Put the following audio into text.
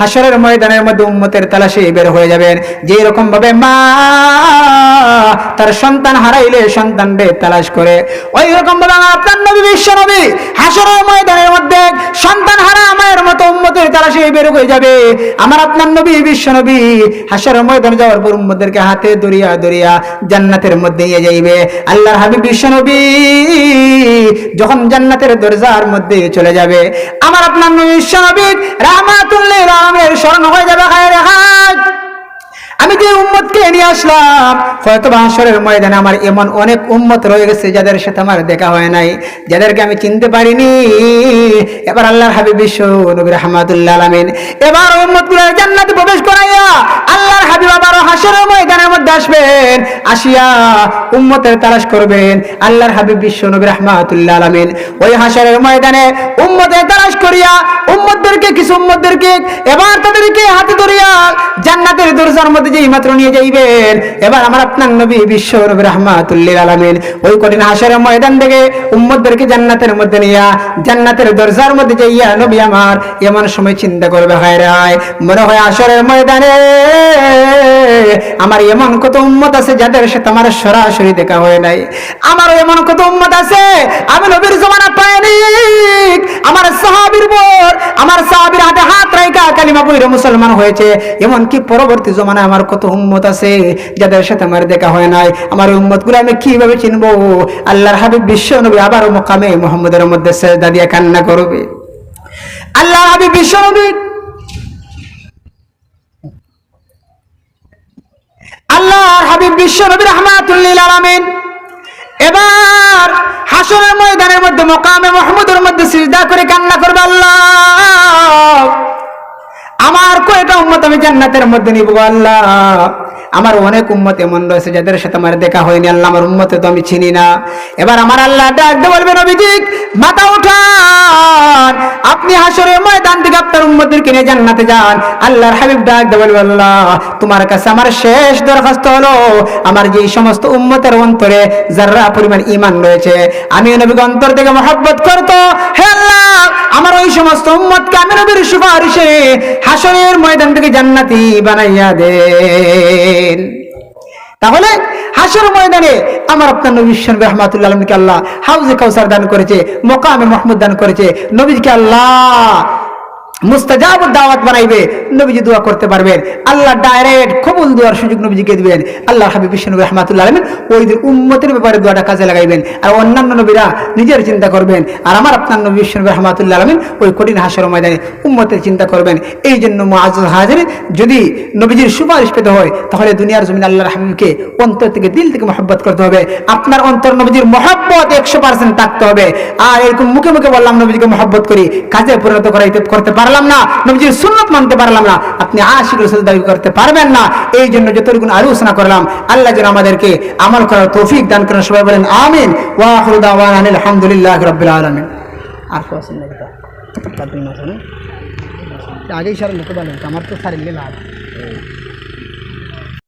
হাসরের ময়দানের মধ্যে উম্মতের তালাশে বের হয়ে যাবেন। যে রকম ভাবে মা তার সন্তান হারাইলে সন্তান রে তালাশ করে। ওই রকম ভাবে আমার আপনার নবী বিশ্ব নবী হাসরের ময়দানের মধ্যে সন্তান হারা মায়ের মতো তারা সেই বের হয়ে যাবে। আমার আপনার নবী, বিশ্ব নবী, হাসার ময়দানে যাওয়ার পর উম্মদেরকে হাতে দরিয়া দরিয়া জান্নাতের মধ্যে নিয়ে যাইবে। আল্লাহর হাবিব, বিশ্ব নবী, যখন জান্নাতের দরজার মধ্যে চলে যাবে, আমার আপনার নবী, বিশ্ব নবী, রাহমাতুল্লিল রামের স্মরণ হয়ে যাবে, খায়রে হায় আমি যে উম্মতকে নিয়ে আসলাম হয়তো হাসরের ময়দানে আমার এমন অনেক উম্মত রয়ে গেছে যাদের সাথে আমার দেখা হয় নাই, যাদেরকে আমি চিনতে পারিনি। এবার আল্লাহর হাবিব বিশ্ব নবী রহমাতুল্লাহ আলমিন, এবার উম্মতগুলো জান্নাতে প্রবেশ করাইয়া হাবিব আবার হাসরের ময়দানের মধ্যে আসবেন, আসিয়া উম্মতের তালাশ করবেন। আল্লাহর হাবিব বিশ্ব নবী রহমাতুল্লাহ আলামিন ওই হাসরের ময়দানে উম্মতের তালাশ করিয়া উম্মতদেরকে, কিছু উম্মতদেরকে এবার তাদেরকে হাতে ধরিয়া জান্নাতের দরজার মধ্যে যেই মাত্র নিয়ে যাইবেন, এবার আমার আপনার নবী বিশ্ব নবী রহমাতুল্লিল আলামিন ওই কঠিন হাসরের ময়দান থেকে উম্মতদেরকে জান্নাতের মধ্যে নিয়া জান্নাতের দরজার মধ্যে যাইয়া নবী আমার এমন সময় চিন্তা করবে হায় রায় মনে হয় আসরের ময়দানে আমার এমন কত উম্মত আছে যাদের সাথে আমার সরাসরি দেখা হয় নাই? আমার এমন কত উম্মত আছে? আমি নবীর জমানা পাইনি। আমার সাহাবীর পর আমার সাহাবীর হাতে হাত রাইকা কালিমা পড়ে মুসলমান হয়েছে। এমন কি পরবর্তী জমানায় আমার কত উম্মত আছে যাদের সাথে আমার দেখা হয় নাই? আমার উম্মতগুলো আমি কীভাবে চিনবো? আল্লাহর হাবিব বিশ্ব নবী আবার মোকামে মোহাম্মদের মধ্যে সেজদা দিয়ে কান্না করবে। আল্লাহ হাবিব বিশ্ব নবী আল্লাহর বিশ্ব নবী রহমাতুল্লিল আলামিন। এবার হাসনের ময়দানের মধ্যে, মোকামে মোহাম্মদের মধ্যে সিজদা করে কান্না করবে আল্লাহ। আমার কয়টা উম্মত আমি জান্নাতের মধ্যে নিব আল্লাহ? আমার অনেক উম্মত এমন রয়েছে যাদের সাথে আমার দেখা হয়নি, আল্লাহ আমার উম্মতে তো আমি চিনি না। এবার আমার আল্লাহ ডাক দিয়ে বলবেন, অভিজিৎ, মাথা উঠান। আপনি হাসরের ময়দান থেকে আপনার উম্মতদেরকে নিয়ে জান্নাতে যান। আল্লাহর হাবিব ডাক দিয়ে বলবে আল্লাহ, তোমার কাছে আমার শেষ দরখাস্ত হলো। আমার যে সমস্ত উম্মতের অন্তরে যারা পরিমাণ ইমান রয়েছে আমি নবীকে অন্তর থেকে মহব্বত করতো। হে আল্লাহ, আমার সমস্ত উম্মতকে আমি সুপারিশে হাসরের ময়দান থেকে জান্নাতি বানাইয়া দেন। তাহলে হাসর ময়দানে আমার আপনার নবী ঈশ্বর রহমাতুল্লাহ আলমকে আল্লাহ হাউজে কাউসার দান করেছে, মোকামে মাহমুদ দান করেছে নবীকে আল্লাহ মুস্তাজাব দাওয়াত বানাইবে, নবীজি দোয়া করতে পারবেন। আল্লাহ ডাইরেক্ট কবুল দোয়ার সুযোগ নবীজিকে দিবেন। আল্লাহ হাবিব বিশ্বনবী রহমাতুল্লাহ ব্যাপারে দোয়াটা কাজে লাগাইবেন। আর অন্যান্য নবীরা নিজের চিন্তা করবেন। আর আমার আপনার নবী বিশ্বনবী রহমাতুল্লাহ ওই কঠিন হাসর ময়দানে চিন্তা করবেন। এই জন্য মুআজ হাজির যদি নবীজির সুপারিশ পেতে হয়, তাহলে দুনিয়ার জমিন আল্লাহর হাবিবকে অন্তর থেকে, দিল থেকে মহব্বত করতে হবে। আপনার অন্তর নবীজির মহব্বত একশো পার্সেন্ট থাকতে হবে। আর এরকম মুখে মুখে বললাম, নবীজিকে মহব্বত করি, কাজে পরিণত করাইতে করতে পারলাম না, নবীজির সুন্নত মানতে পারলাম না। আপনি আশিক রসুল দাবি করতে পারবেন না। এই জন্য যতটুকু আলোচনা করলাম, আল্লাহ যেন আমাদেরকে আমল করার তৌফিক দান করেন। সবাই বলেন, আমিন। আলহামদুলিল্লাহ রবিল আলমিন। আর আগেই সারা লোক বলেন আমার তো সারিলে লাভ।